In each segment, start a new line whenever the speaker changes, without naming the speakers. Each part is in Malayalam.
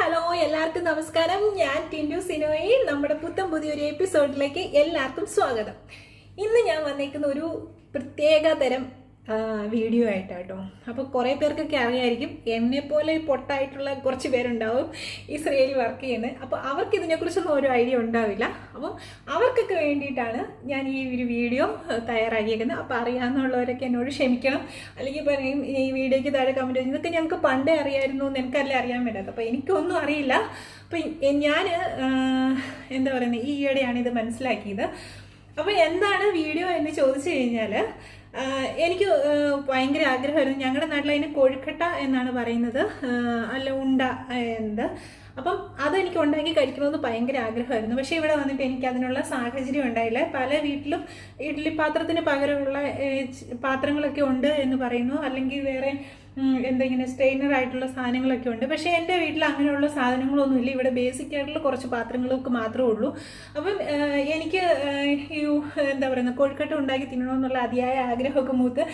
ഹലോ എല്ലാവർക്കും നമസ്കാരം. ഞാൻ ടിൻഡു സിനോയി. നമ്മുടെ പുത്തൻ പുതിയൊരു എപ്പിസോഡിലേക്ക് എല്ലാവർക്കും സ്വാഗതം. ഇന്ന് ഞാൻ വന്നേക്കുന്ന ഒരു പ്രത്യേക തരം ആ, ആയിട്ട് കേട്ടോ അപ്പോൾ കുറേ പേർക്കൊക്കെ അറിയായിരിക്കും എന്നെപ്പോലെ പോലെ പൊട്ടായിട്ടുള്ള കുറച്ച് പേരുണ്ടാവും ഇസ്രയേലിൽ വർക്ക് ചെയ്യുന്നത്. അപ്പോൾ അവർക്ക് ഇതിനെക്കുറിച്ചൊന്നും ഒരു ഐഡിയ ഉണ്ടാവില്ല. അപ്പോൾ അവർക്കൊക്കെ വേണ്ടിയിട്ടാണ് ഞാൻ ഈ ഒരു വീഡിയോ തയ്യാറാക്കിയേക്കുന്നത്. അപ്പോൾ അറിയാവുന്നവരൊക്കെ എന്നോട് ക്ഷമിക്കണം. അല്ലെങ്കിൽ പറയും ഈ വീഡിയോയ്ക്ക് താഴെ കമന്റ് ഇതൊക്കെ ഞങ്ങൾക്ക് പണ്ടേ അറിയായിരുന്നു എന്ന് എനിക്കല്ലേ അറിയാൻ വേണ്ടത്. അപ്പോൾ എനിക്കൊന്നും അറിയില്ല. അപ്പം ഞാൻ എന്താ പറയുന്നത് ഈയിടെയാണ് ഇത് മനസ്സിലാക്കിയത്. അപ്പോൾ എന്താണ് വീഡിയോ എന്ന് ചോദിച്ചു കഴിഞ്ഞാൽ എനിക്ക് ഭയങ്കര ആഗ്രഹമായിരുന്നു. ഞങ്ങളുടെ നാട്ടിൽ അതിന് കൊഴുക്കട്ട എന്നാണ് പറയുന്നത്. അല്ല ഉണ്ട എന്ത്. അപ്പം അതെനിക്ക് ഉണ്ടാക്കി കഴിക്കണമെന്ന് ഭയങ്കര ആഗ്രഹമായിരുന്നു. പക്ഷേ ഇവിടെ വന്നിട്ട് എനിക്ക് അതിനുള്ള സാഹചര്യം ഉണ്ടായില്ല. പല വീട്ടിലും ഇഡ്ഡലി പാത്രത്തിന് പകരമുള്ള പാത്രങ്ങളൊക്കെ ഉണ്ട് എന്ന് പറയുന്നു. അല്ലെങ്കിൽ വേറെ എന്തെങ്കിലും സ്റ്റെയിനർ ആയിട്ടുള്ള സാധനങ്ങളൊക്കെ ഉണ്ട്. പക്ഷേ എന്റെ വീട്ടിൽ അങ്ങനെയുള്ള സാധനങ്ങളൊന്നുമില്ല ഇവിടെ ബേസിക് ആയിട്ടുള്ള കുറച്ച് പാത്രങ്ങളൊക്കെ മാത്രമേ ഉള്ളൂ. അപ്പം എനിക്ക് ഈ എന്താ പറയുന്നത് കോഴിക്കട്ട ഉണ്ടാക്കി തിന്നണമെന്നുള്ള അതിയായ ആഗ്രഹമൊക്കെ മൂത്ത്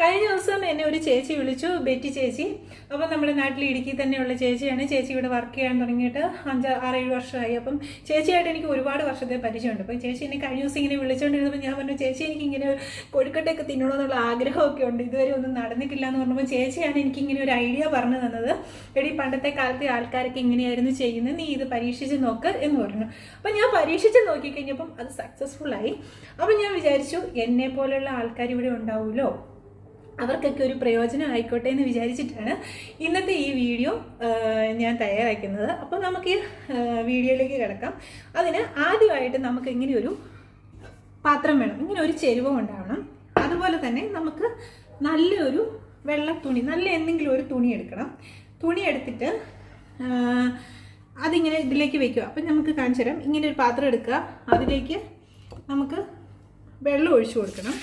കഴിഞ്ഞ ദിവസം എന്നെ ഒരു ചേച്ചി വിളിച്ചു ബെറ്റി ചേച്ചി. അപ്പം നമ്മുടെ നാട്ടിൽ ഇടുക്കി തന്നെയുള്ള ചേച്ചിയാണ്. ചേച്ചി ഇവിടെ വർക്ക് ചെയ്യാൻ തുടങ്ങിയിട്ട് അഞ്ച് ആറേഴ് വർഷമായി. അപ്പം ചേച്ചിയായിട്ട് എനിക്ക് ഒരുപാട് വർഷത്തെ പരിചയമുണ്ട്. അപ്പം ചേച്ചി എന്നെ കഴിഞ്ഞ ദിവസം ഇങ്ങനെ വിളിച്ചുകൊണ്ടിരുന്നപ്പോൾ ഞാൻ പറഞ്ഞു ചേച്ചി എനിക്ക് ഇങ്ങനെ തിന്നണമെന്നുള്ള ആഗ്രഹമൊക്കെ ഉണ്ട്. ഇതുവരെ ഒന്നും നടന്നിട്ടില്ല എന്ന് പറഞ്ഞപ്പോൾ ചേച്ചിയാണ് എനിക്ക് ഇങ്ങനെ ഒരു ഐഡിയ പറഞ്ഞു തന്നത്. എടി പണ്ടത്തെ കാലത്തെ ആൾക്കാരൊക്കെ ഇങ്ങനെയായിരുന്നു ചെയ്യുന്നത്. നീ ഇത് പരീക്ഷിച്ച് നോക്ക് എന്ന് പറഞ്ഞു. അപ്പം ഞാൻ പരീക്ഷിച്ച് നോക്കിക്കഴിഞ്ഞപ്പം അത് സക്സസ്ഫുൾ ആയി. അപ്പം ഞാൻ വിചാരിച്ചു എന്നെ പോലെയുള്ള ആൾക്കാർ ഇവിടെ ഉണ്ടാവുമല്ലോ. അവർക്കൊക്കെ ഒരു പ്രയോജനം ആയിക്കോട്ടെ എന്ന് വിചാരിച്ചിട്ടാണ് ഇന്നത്തെ ഈ വീഡിയോ ഞാൻ തയ്യാറാക്കുന്നത്. അപ്പോൾ നമുക്ക് ഈ വീഡിയോയിലേക്ക് കിടക്കാം. അതിന് ആദ്യമായിട്ട് നമുക്ക് ഇങ്ങനെ ഒരു പാത്രം വേണം. ഇങ്ങനെ ഒരു ചെരുവം ഉണ്ടാവണം. അതുപോലെ തന്നെ നമുക്ക് നല്ലൊരു വെള്ള തുണി നല്ല എന്തെങ്കിലും ഒരു തുണി എടുക്കണം. തുണി എടുത്തിട്ട് അതിങ്ങനെ ഇതിലേക്ക് വെക്കുക. അപ്പം നമുക്ക് കാണിച്ചു തരാം. ഇങ്ങനെ ഒരു പാത്രം എടുക്കുക. അതിലേക്ക് നമുക്ക് വെള്ളം ഒഴിച്ചു കൊടുക്കണം.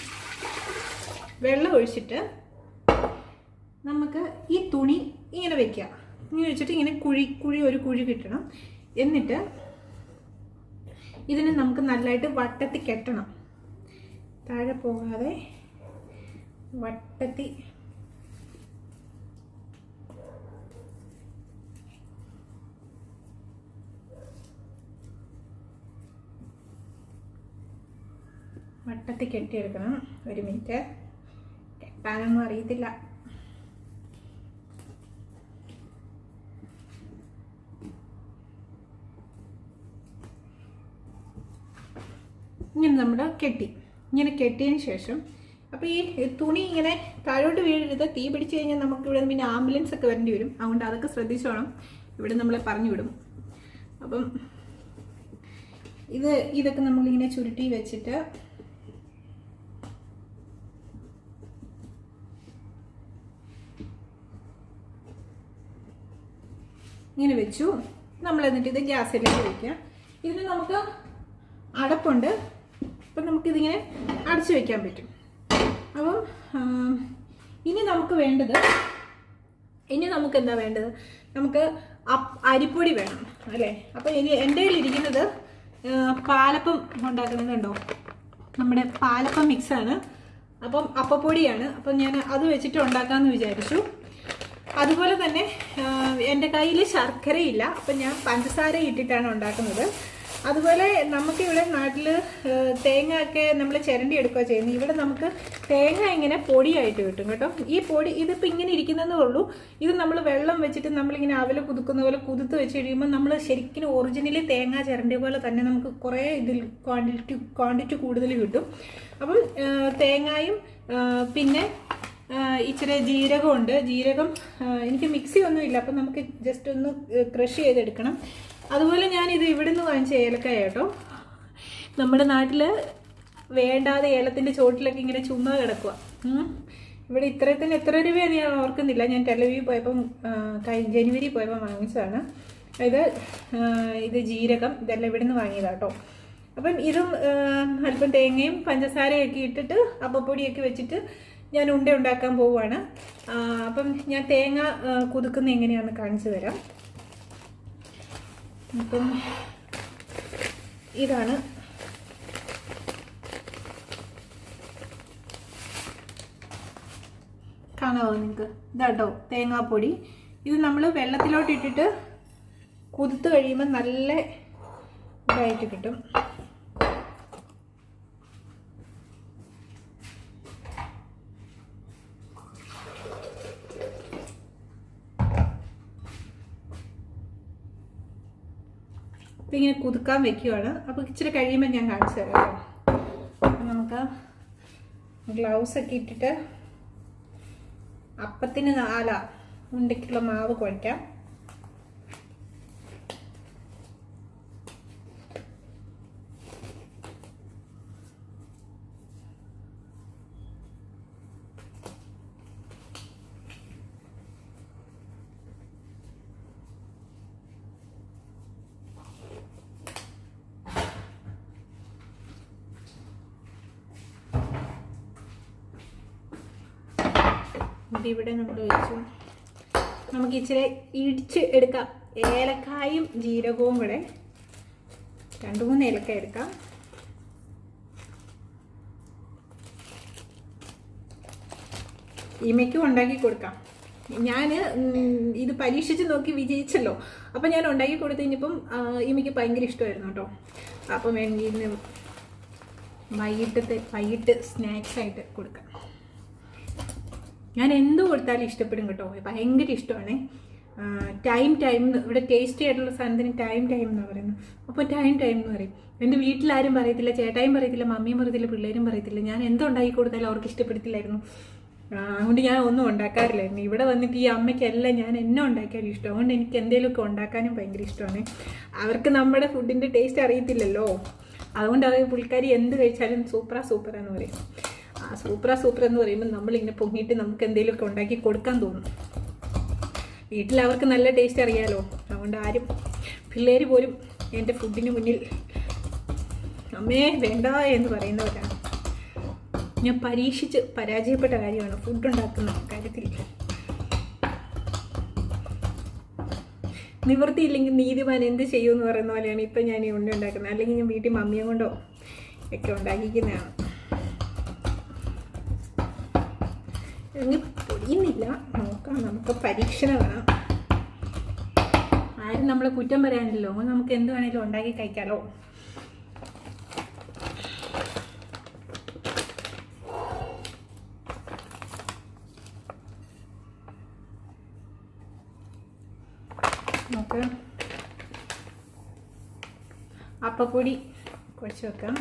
വെള്ളം ഒഴിച്ചിട്ട് നമുക്ക് ഈ തുണി ഇങ്ങനെ വെക്കുക. ഇങ്ങനെ വെച്ചിട്ട് ഇങ്ങനെ കുഴി കുഴി ഒരു കുഴി കിട്ടണം. എന്നിട്ട് ഇതിനെ നമുക്ക് നല്ലതായിട്ട് വട്ടത്തി കെട്ടണം. താഴെ പോകാതെ വട്ടത്തി വട്ടത്തി കെട്ടിയെടുക്കണം ഒരു മിനിറ്റ്. കെട്ടാനൊന്നും അറിയത്തില്ല. ഇങ്ങനെ നമ്മൾ കെട്ടി. ഇങ്ങനെ കെട്ടിയതിന് ശേഷം അപ്പോൾ ഈ തുണി ഇങ്ങനെ താഴോട്ട് വീഴരുത്. തീ പിടിച്ചു കഴിഞ്ഞാൽ നമുക്ക് ഇവിടെ പിന്നെ ആംബുലൻസ് ഒക്കെ വരേണ്ടി വരും. അതുകൊണ്ട് അതൊക്കെ ശ്രദ്ധിച്ചോണം. ഇവിടെ നമ്മളെ പറഞ്ഞു വിടും. അപ്പം ഇത് ഇതൊക്കെ നമ്മളിങ്ങനെ ചുരുട്ടി വെച്ചിട്ട് ഇങ്ങനെ വെച്ചു. നമ്മൾ എന്നിട്ട് ഇത് ഗ്യാസിലേക്ക് വെക്കുക ഇതിന് നമുക്ക് അടപ്പുണ്ട്. അപ്പം നമുക്കിതിങ്ങനെ അടച്ചു വയ്ക്കാൻ പറ്റും. അപ്പം ഇനി നമുക്ക് വേണ്ടത് ഇനി നമുക്ക് എന്താ വേണ്ടത്? നമുക്ക് അരിപ്പൊടി വേണം അല്ലേ? അപ്പം ഇനി എന്റെ കയ്യിലിരിക്കുന്നത് പാലപ്പം ഉണ്ടാക്കുന്നുണ്ടോ നമ്മുടെ പാലപ്പം മിക്സാണ് അപ്പം അപ്പപ്പൊടിയാണ്. അപ്പം ഞാൻ അത് വെച്ചിട്ട് ഉണ്ടാക്കാമെന്ന് വിചാരിച്ചു. അതുപോലെ തന്നെ എന്റെ കയ്യിൽ ശർക്കരയില്ല. അപ്പം ഞാൻ പഞ്ചസാര ഇട്ടിട്ടാണ് ഉണ്ടാക്കുന്നത്. അതുപോലെ നമുക്ക് ഇവിടെ നാട്ടിൽ തേങ്ങ ഒക്കെ നമ്മൾ ചിരണ്ടി എടുക്കുക ചെയ്യുന്നത്. ഇവിടെ നമുക്ക് തേങ്ങ ഇങ്ങനെ പൊടിയായിട്ട് കിട്ടും കേട്ടോ. ഈ പൊടി ഇതിപ്പോൾ ഇങ്ങനെ ഇരിക്കുന്നതേ ഉള്ളൂ. ഇത് നമ്മൾ വെള്ളം വെച്ചിട്ട് നമ്മളിങ്ങനെ അവൽ കുതുക്കുന്ന പോലെ കുതിർത്ത് വെച്ച് കഴിയുമ്പോൾ നമ്മൾ ശരിക്കും ഒറിജിനലി തേങ്ങ ചിരണ്ടിയ പോലെ തന്നെ നമുക്ക് കുറേ ഇതിൽ ക്വാണ്ടിറ്റി ക്വാണ്ടിറ്റി കൂടുതൽ കിട്ടും. അപ്പം തേങ്ങായും പിന്നെ ഇച്ചിരി ജീരകമുണ്ട്. ജീരകം എനിക്ക് മിക്സി ഒന്നും ഇല്ല അപ്പം നമുക്ക് ജസ്റ്റ് ഒന്ന് ക്രഷ് ചെയ്തെടുക്കണം. അതുപോലെ ഞാനിത് നിന്ന് വാങ്ങിച്ച ഏലക്കായ കേട്ടോ. നമ്മുടെ നാട്ടിൽ വേണ്ടാതെ ഏലത്തിന്റെ ചോട്ടിലൊക്കെ ഇങ്ങനെ ചുമ്മാ കിടക്കുക ഇവിടെ ഇവിടെ ഇത്രത്തിന് എത്ര രൂപയാണ് ഞാൻ ഓർക്കുന്നില്ല. ഞാൻ ടെലവി പോയപ്പം ജനുവരി പോയപ്പം വാങ്ങിച്ചതാണ്. ഇത് ഇത് ജീരകം ഇതെല്ലാം ഇവിടുന്ന് വാങ്ങിയതാണ് കേട്ടോ. അപ്പം ഇതും അല്പം തേങ്ങയും പഞ്ചസാരയൊക്കെ ഇട്ടിട്ട് അപ്പപ്പൊടിയൊക്കെ വെച്ചിട്ട് ഞാൻ ഉണ്ട ഉണ്ടാക്കാൻ പോവുകയാണ് അപ്പം ഞാൻ തേങ്ങ കുതുക്കുന്ന എങ്ങനെയാണെന്ന് കാണിച്ചു തരാം. അപ്പം ഇതാണ്. കാണാമോ നിങ്ങൾക്ക്? ഇതാട്ടോ തേങ്ങാപ്പൊടി. ഇത് നമ്മൾ വെള്ളത്തിലോട്ട് ഇട്ടിട്ട് കുതിർത്ത് കഴിയുമ്പോൾ നല്ല ഇതായിട്ട് കിട്ടും. ഇങ്ങനെ കുതുക്കാൻ വെക്കുവാണ്. അപ്പോൾ ഇച്ചിരി കഴിയുമ്പോൾ ഞാൻ കാണിച്ചു തരാം കേട്ടോ. അപ്പം നമുക്ക് ഗ്ലൗസ് ഒക്കെ ഇട്ടിട്ട് അപ്പത്തിന് നാല ഉണ്ടയ്ക്കുള്ള മാവ് കുഴയ്ക്കാം. ഇതിവിടെ നമ്മൾ ഒഴിച്ചു നമുക്ക് ഇച്ചിരി ഇടിച്ച് എടുക്കാം. ഏലക്കായും ജീരകവും കൂടെ രണ്ട് മൂന്ന് ഏലക്ക എടുക്കാം. ഇമയ്ക്കും ഉണ്ടാക്കി കൊടുക്കാം. ഞാൻ ഇത് പരീക്ഷിച്ച് നോക്കി വിജയിച്ചല്ലോ. അപ്പം ഞാൻ ഉണ്ടാക്കി കൊടുത്തു ഈമയ്ക്ക് ഭയങ്കര ഇഷ്ടമായിരുന്നു കേട്ടോ. അപ്പം വേണ്ടി വൈകിട്ടത്തെ വൈകിട്ട് സ്നാക്സ് ആയിട്ട് കൊടുക്കാം. ഞാൻ എന്ത് കൊടുത്താലും ഇഷ്ടപ്പെടും കേട്ടോ. ഭയങ്കര ഇഷ്ടമാണ്. ടൈം ടൈം ഇവിടെ ടേസ്റ്റി ആയിട്ടുള്ള സാധനത്തിന് ടൈം ടൈം എന്ന് പറയുന്നു അപ്പോൾ ടൈം ടൈം എന്ന് പറയും. എന്റെ വീട്ടിലാരും പറയത്തില്ല ചേട്ടായും പറയത്തില്ല മമ്മിയും പറയത്തില്ല പിള്ളേരും പറയത്തില്ല. ഞാൻ എന്തുണ്ടാക്കി കൊടുത്താലും അവർക്ക് ഇഷ്ടപ്പെടുത്തില്ലായിരുന്നു. അതുകൊണ്ട് ഞാൻ ഒന്നും ഉണ്ടാക്കാറില്ലായിരുന്നു. ഇവിടെ വന്നിട്ട് ഈ അമ്മയ്ക്കെല്ലാം ഞാൻ എന്നെ ഉണ്ടാക്കിയാലും ഇഷ്ടം. അതുകൊണ്ട് എനിക്ക് എന്തെങ്കിലുമൊക്കെ ഉണ്ടാക്കാനും ഭയങ്കര ഇഷ്ടമാണ്. അവർക്ക് നമ്മുടെ ഫുഡിന്റെ ടേസ്റ്റ് അറിയത്തില്ലല്ലോ. അതുകൊണ്ട് അവർ പുള്ളിക്കാരി എന്ത് കഴിച്ചാലും സൂപ്പറാ സൂപ്പറാന്ന് പറയും. ആ സൂപ്പറാ സൂപ്പർ എന്ന് പറയുമ്പോൾ നമ്മളിങ്ങനെ പൊങ്ങിയിട്ട് നമുക്ക് എന്തെങ്കിലുമൊക്കെ ഉണ്ടാക്കി കൊടുക്കാൻ തോന്നും. വീട്ടിൽ അവർക്ക് നല്ല ടേസ്റ്റ് അറിയാലോ. അതുകൊണ്ട് ആരും പിള്ളേർ പോലും എന്റെ ഫുഡിന് മുന്നിൽ അമ്മേ വേണ്ട എന്ന് പറയുന്നവരാണ്. ഞാൻ പരീക്ഷിച്ച് പരാജയപ്പെട്ട കാര്യമാണ് ഫുഡ് ഉണ്ടാക്കുന്ന കാര്യത്തിൽ. നിവൃത്തിയില്ലെങ്കിൽ നീതിമാൻ എന്ത് ചെയ്യുമെന്ന് പറയുന്ന പോലെയാണ് ഇപ്പം ഞാൻ ഈ ഉണ്ണി ഉണ്ടാക്കുന്നത്. അല്ലെങ്കിൽ ഞാൻ വീട്ടിൽ മമ്മിയെ കൊണ്ടോ ഒക്കെ ഉണ്ടാക്കിക്കുന്നതാണ്. ഇനി പൊടിയുന്നില്ല. നോക്കാം നമുക്ക് പരീക്ഷണം വേണം. ആരും നമ്മളെ കുറ്റം പറയാനില്ലല്ലോ. നമുക്ക് എന്ത് വേണേലും ഉണ്ടാക്കി കഴിക്കാലോ. നമുക്ക് അപ്പപ്പൊടി കുഴച്ച് വെക്കാം.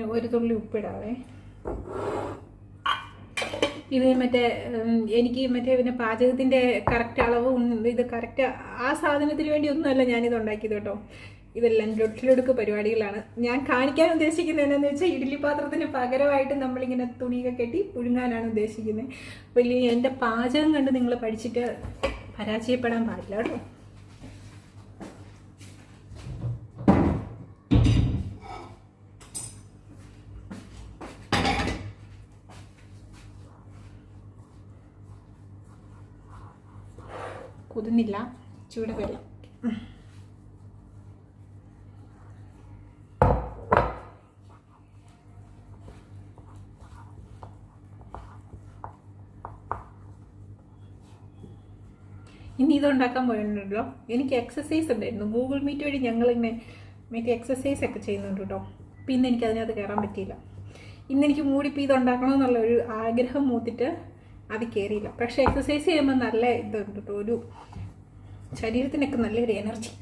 ഇനി ഒരു തുള്ളി ഉപ്പിടാവേ. ഇത് മറ്റേ എനിക്ക് മറ്റേ പിന്നെ പാചകത്തിന്റെ കറക്റ്റ് അളവ് ഇത് കറക്റ്റ് ആ സാധനത്തിന് വേണ്ടി ഒന്നുമല്ല ഞാനിത് ഉണ്ടാക്കിയത് കേട്ടോ. ഇതെല്ലാം ലൊട്ടിലൊടുക്ക് പരിപാടികളാണ്. ഞാൻ കാണിക്കാൻ ഉദ്ദേശിക്കുന്നത് എന്നാന്ന് വെച്ചാൽ ഇഡ്ഡലി പാത്രത്തിന് പകരമായിട്ട് നമ്മളിങ്ങനെ തുണിയൊക്കെ കെട്ടി പുഴുങ്ങാനാണ് ഉദ്ദേശിക്കുന്നത്. വലിയ എന്റെ പാചകം കണ്ട് നിങ്ങൾ പഠിച്ചിട്ട് പരാജയപ്പെടാൻ പാടില്ല കേട്ടോ. കുതിർന്നില്ല. ചൂട് വെള്ളം. ഇനി ഇത് ഉണ്ടാക്കാൻ പോയിട്ടുണ്ടല്ലോ എനിക്ക് എക്സസൈസ് ഉണ്ടായിരുന്നു. ഗൂഗിൾ മീറ്റ് വഴി ഞങ്ങളിങ്ങനെ മറ്റേ എക്സസൈസ് ഒക്കെ ചെയ്യുന്നുണ്ട് കേട്ടോ പിന്നെ എനിക്ക് അതിനകത്ത് കയറാൻ പറ്റിയില്ല. ഇന്ന് എനിക്ക് മൂടിപ്പോൾ ഇത് ഉണ്ടാക്കണമെന്നുള്ള ഒരു ആഗ്രഹം മൂത്തിട്ട് അത് കയറിയില്ല പക്ഷേ എക്സസൈസ് ചെയ്യുമ്പോൾ നല്ല ഇതുണ്ട് കേട്ടോ ഒരു ശരീരത്തിനൊക്കെ നല്ലൊരു എനർജി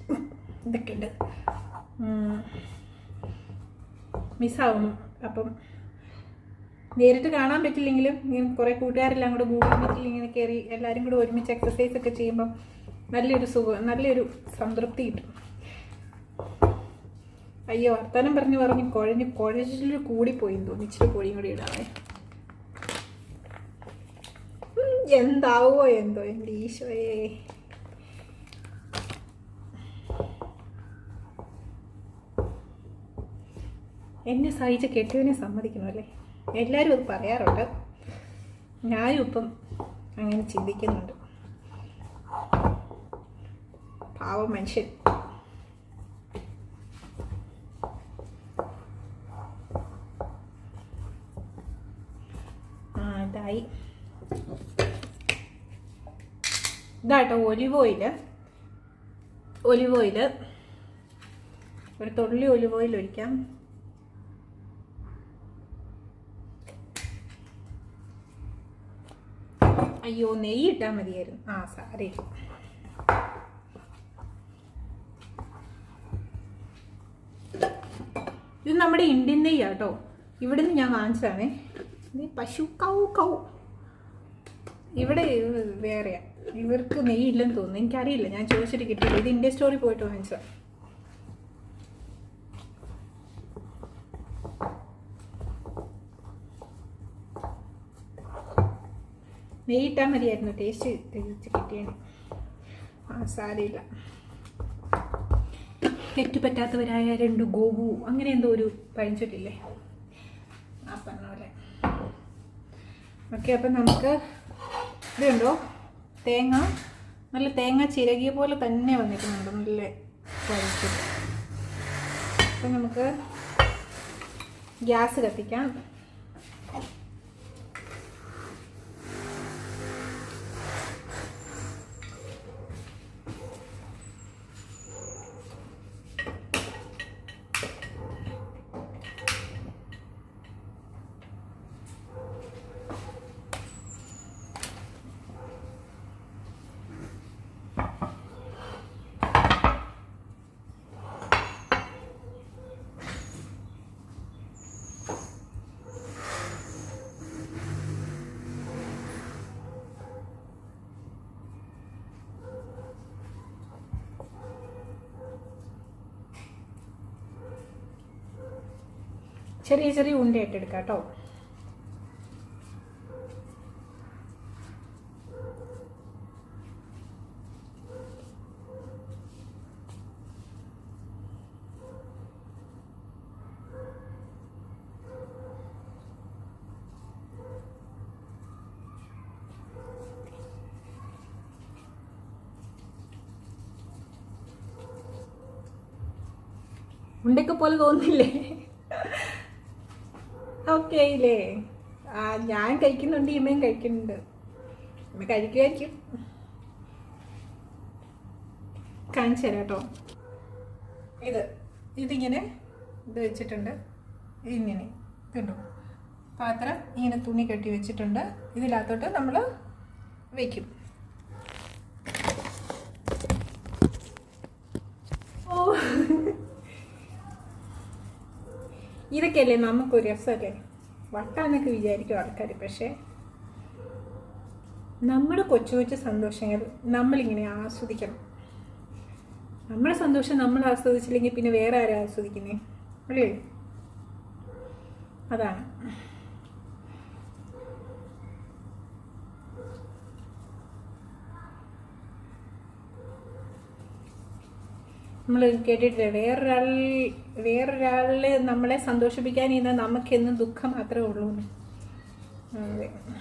ഇതൊക്കെ ഉണ്ട്. മിസ്സാവും അപ്പം നേരിട്ട് കാണാൻ പറ്റില്ലെങ്കിലും ഇങ്ങനെ കുറേ കൂട്ടുകാരെല്ലാം കൂടെ ഗൂഗിൾ മീറ്റിൽ ഇങ്ങനെ കയറി എല്ലാവരും കൂടെ ഒരുമിച്ച് എക്സസൈസ് ഒക്കെ ചെയ്യുമ്പം നല്ലൊരു സുഖം നല്ലൊരു സംതൃപ്തി കിട്ടും. അയ്യോ വർത്തമാനം പറഞ്ഞ് പറഞ്ഞ് കുഴഞ്ഞ് കുഴച്ചിൽ കൂടിപ്പോയി തോന്നി ഇച്ചിരി പൊടിയും കൂടി ഇടാവേ. എന്താവോ എന്തോ എന്റെ ഈശോയെ. എന്നെ സഹിച്ച് കെട്ടിയവനെ സമ്മതിക്കണമല്ലേ എല്ലാവരും അത് പറയാറുണ്ട്. ഞാനും ഇപ്പം അങ്ങനെ ചിന്തിക്കുന്നുണ്ട്. പാവ മനുഷ്യൻ. ആ ഇതായി. ഇതാട്ടോ ഒലിവ് ഓയിൽ ഒലിവ് ഓയിൽ ഒരു തുള്ളി ഒലിവ് ഓയിൽ ഒഴിക്കാം. അയ്യോ നെയ്യ് ഇട്ടാൽ മതിയായിരുന്നു. ആ സാരി ഇത് നമ്മുടെ ഇന്ത്യൻ നെയ്യാട്ടോ നിന്ന് ഞാൻ വാങ്ങിച്ചതാണേ. പശു കൗ കൗ. ഇവിടെ ഇത് വേറെയാ നെയ് ഇല്ലെന്ന് തോന്നുന്നു. എനിക്കറിയില്ല. ഞാൻ ചോദിച്ചിട്ട് കിട്ടിയില്ല. ഇത് ഇന്ത്യ സ്റ്റോറി പോയിട്ട് വാങ്ങിച്ചത് നെയ് ഇട്ടാൽ മതിയായിരുന്നു. ടേസ്റ്റ് തിരിച്ച് കിട്ടിയാണ് ആ സാരമില്ല. തെറ്റുപറ്റാത്തവരായ രണ്ട് ഗോവു അങ്ങനെ എന്തോ ഒരു പഴഞ്ചൊല്ലില്ലേ? ആ പറഞ്ഞ പോലെ. ഓക്കെ അപ്പം നമുക്ക് ഇതുണ്ടോ? തേങ്ങ നല്ല തേങ്ങ ചിരകിയ പോലെ തന്നെ വന്നിട്ടുണ്ട്. നല്ല കഴിക്കും അപ്പം നമുക്ക് ഗ്യാസ് കത്തിക്കാം. ചെറിയ ചെറിയ ഉണ്ടയായിട്ട് എടുക്കാം കേട്ടോ. ഉണ്ടൊക്കെ പോലെ തോന്നില്ലേ ഓക്കെ ആ ഞാൻ കഴിക്കുന്നുണ്ട് ഇമ്മയും കഴിക്കുന്നുണ്ട്. ഇമ്മ കഴിക്കുമായിരിക്കും കാണിച്ചു തരാം കേട്ടോ. ഇത് ഇതിങ്ങനെ ഇത് വെച്ചിട്ടുണ്ട്. ഇങ്ങനെ ഇതുണ്ടോ പാത്രം ഇങ്ങനെ തുണി കെട്ടി വെച്ചിട്ടുണ്ട്. ഇതിനകത്തോട്ട് നമ്മൾ വയ്ക്കും ഓ. ഇതൊക്കെയല്ലേ നമുക്കൊരു രസമല്ലേ? വട്ടാന്നൊക്കെ വിചാരിക്കും ആൾക്കാർ പക്ഷേ നമ്മുടെ കൊച്ചു കൊച്ചു സന്തോഷങ്ങൾ നമ്മളിങ്ങനെ ആസ്വദിക്കണം. നമ്മുടെ സന്തോഷം നമ്മൾ ആസ്വദിച്ചില്ലെങ്കിൽ പിന്നെ വേറെ ആരും ആസ്വദിക്കുന്നേ? അല്ലേ? അതാണ്. നമ്മൾ കേട്ടിട്ടില്ല? വേറൊരാൾ വേറൊരാളിൽ നമ്മളെ സന്തോഷിപ്പിക്കാൻ ഇന്ന് നമുക്കെന്നും ദുഃഖം മാത്രമേ ഉള്ളൂ.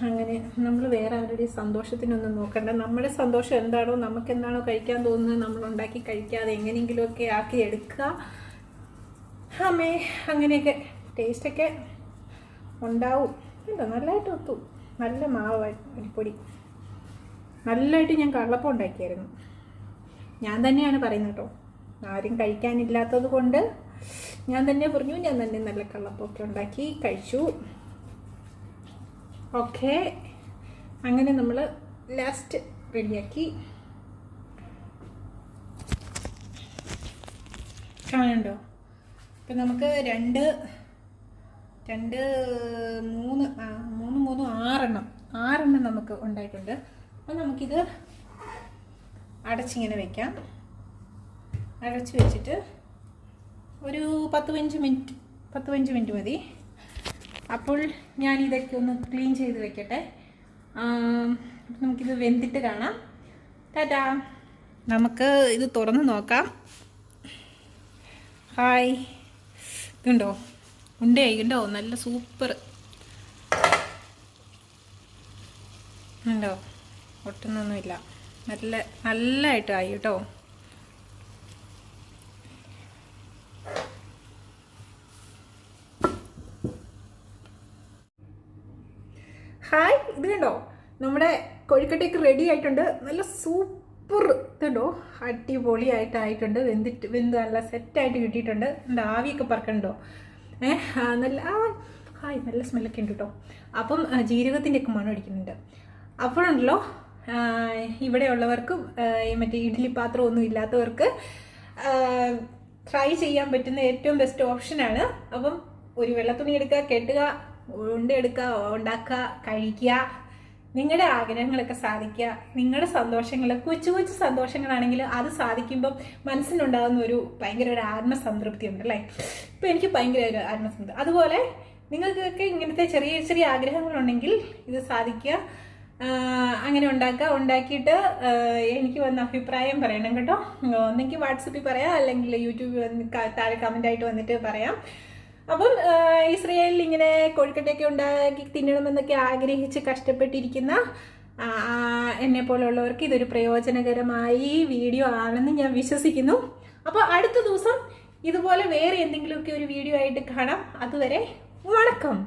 അങ്ങനെ നമ്മൾ വേറെ ആരുടെയും സന്തോഷത്തിനൊന്നും നോക്കണ്ട. നമ്മുടെ സന്തോഷം എന്താണോ നമുക്ക് എന്താണോ കഴിക്കാൻ തോന്നുന്നത് നമ്മൾ ഉണ്ടാക്കി കഴിക്കാതെ എങ്ങനെയെങ്കിലുമൊക്കെ ആക്കി എടുക്കുക അമ്മേ അങ്ങനെയൊക്കെ ടേസ്റ്റൊക്കെ ഉണ്ടാവും. എന്താ നല്ലതായിട്ട് ഒത്തു. നല്ല മാവ് അരിപ്പൊടി. നല്ലതായിട്ട് ഞാൻ കള്ളപ്പം ഉണ്ടാക്കിയായിരുന്നു. ഞാൻ തന്നെയാണ് പറയുന്നത് കേട്ടോ. ആരും കഴിക്കാനില്ലാത്തത് കൊണ്ട് ഞാൻ തന്നെ പറഞ്ഞു ഞാൻ തന്നെ നല്ല കള്ളപ്പൊക്കെ ഉണ്ടാക്കി കഴിച്ചു. ഓക്കെ. അങ്ങനെ നമ്മൾ ലാസ്റ്റ് റെഡിയാക്കി. കാണുന്നുണ്ടോ ഇപ്പം നമുക്ക് രണ്ട് രണ്ട് മൂന്ന് മൂന്ന് മൂന്ന് ആറെണ്ണം. ആറെണ്ണം നമുക്ക് ഉണ്ടായിട്ടുണ്ട്. അപ്പം നമുക്കിത് അടച്ചിങ്ങനെ വെക്കാം. അടച്ച് വെച്ചിട്ട് ഒരു പത്ത് പതിനഞ്ച് മിനിറ്റ് പത്ത് പതിനഞ്ച് മിനിറ്റ് മതി. അപ്പോൾ ഞാൻ ഇതൊക്കെ ഒന്ന് ക്ലീൻ ചെയ്ത് വെക്കട്ടെ. നമുക്കിത് വെന്തിട്ട് കാണാം. ടാറ്റാ. നമുക്ക് ഇത് തുറന്ന് നോക്കാം. ഹായ്. ഇതുണ്ടോ? ഉണ്ടേ ഉണ്ടോ നല്ല സൂപ്പർ. ഉണ്ടോ? ഒട്ടുന്നൊന്നുമില്ല. നല്ല നല്ലതായിട്ടായി കേട്ടോ ഹായ് ഇത് കണ്ടോ നമ്മുടെ കൊഴുക്കട്ടേക്ക് റെഡി ആയിട്ടുണ്ട്. നല്ല സൂപ്പർ ഇതുണ്ടോ? അടിപൊളിയായിട്ടായിട്ടുണ്ട്. വെന്തിട്ട് വെന്ത് നല്ല സെറ്റായിട്ട് കിട്ടിയിട്ടുണ്ട്. എന്താ ആവിയൊക്കെ പറക്കണ്ടോ ഏഹ് നല്ല ആ ഹായ് നല്ല സ്മെല്ലൊക്കെ ഉണ്ട് കേട്ടോ. അപ്പം ജീരകത്തിന്റെ ഒക്കെ മണം അടിക്കുന്നുണ്ട്. അപ്പോഴുണ്ടല്ലോ ഇവിടെയുള്ളവർക്കും മറ്റേ ഇഡ്ഡലി പാത്രം ഒന്നും ഇല്ലാത്തവർക്ക് ട്രൈ ചെയ്യാൻ പറ്റുന്ന ഏറ്റവും ബെസ്റ്റ് ഓപ്ഷനാണ് അപ്പം ഒരു വെള്ളത്തുണി എടുക്കുക കെട്ടുക ഉണ്ടെടുക്കുക ഉണ്ടാക്കുക കഴിക്കുക നിങ്ങളുടെ ആഗ്രഹങ്ങളൊക്കെ സാധിക്കുക. നിങ്ങളുടെ സന്തോഷങ്ങൾ കൊച്ചു കൊച്ചു സന്തോഷങ്ങളാണെങ്കിൽ അത് സാധിക്കുമ്പം മനസ്സിനുണ്ടാകുന്ന ഒരു ഭയങ്കര ഒരു ആത്മസംതൃപ്തി ഉണ്ട് അല്ലേ? ഇപ്പം എനിക്ക് ഭയങ്കര ഒരു ആത്മസംതൃപ്തി അതുപോലെ നിങ്ങൾക്കൊക്കെ ഇങ്ങനത്തെ ചെറിയ ചെറിയ ആഗ്രഹങ്ങളുണ്ടെങ്കിൽ ഇത് സാധിക്കുക. അങ്ങനെ ഉണ്ടാക്കുക. ഉണ്ടാക്കിയിട്ട് എനിക്ക് വന്ന അഭിപ്രായം പറയണം കേട്ടോ. ഒന്നെങ്കിൽ വാട്സപ്പിൽ പറയാം. അല്ലെങ്കിൽ യൂട്യൂബിൽ താഴെ കമന്റായിട്ട് വന്നിട്ട് പറയാം. അപ്പം ഇസ്രയേലിൽ ഇങ്ങനെ കൊഴുക്കട്ടയൊക്കെ ഉണ്ടാക്കി തിന്നണമെന്നൊക്കെ ആഗ്രഹിച്ച് കഷ്ടപ്പെട്ടിരിക്കുന്ന എന്നെ പോലുള്ളവർക്ക് ഇതൊരു പ്രയോജനകരമായി വീഡിയോ ആണെന്ന് ഞാൻ വിശ്വസിക്കുന്നു. അപ്പോൾ അടുത്ത ദിവസം ഇതുപോലെ വേറെ എന്തെങ്കിലുമൊക്കെ ഒരു വീഡിയോ ആയിട്ട് കാണാം. അതുവരെ വണക്കം.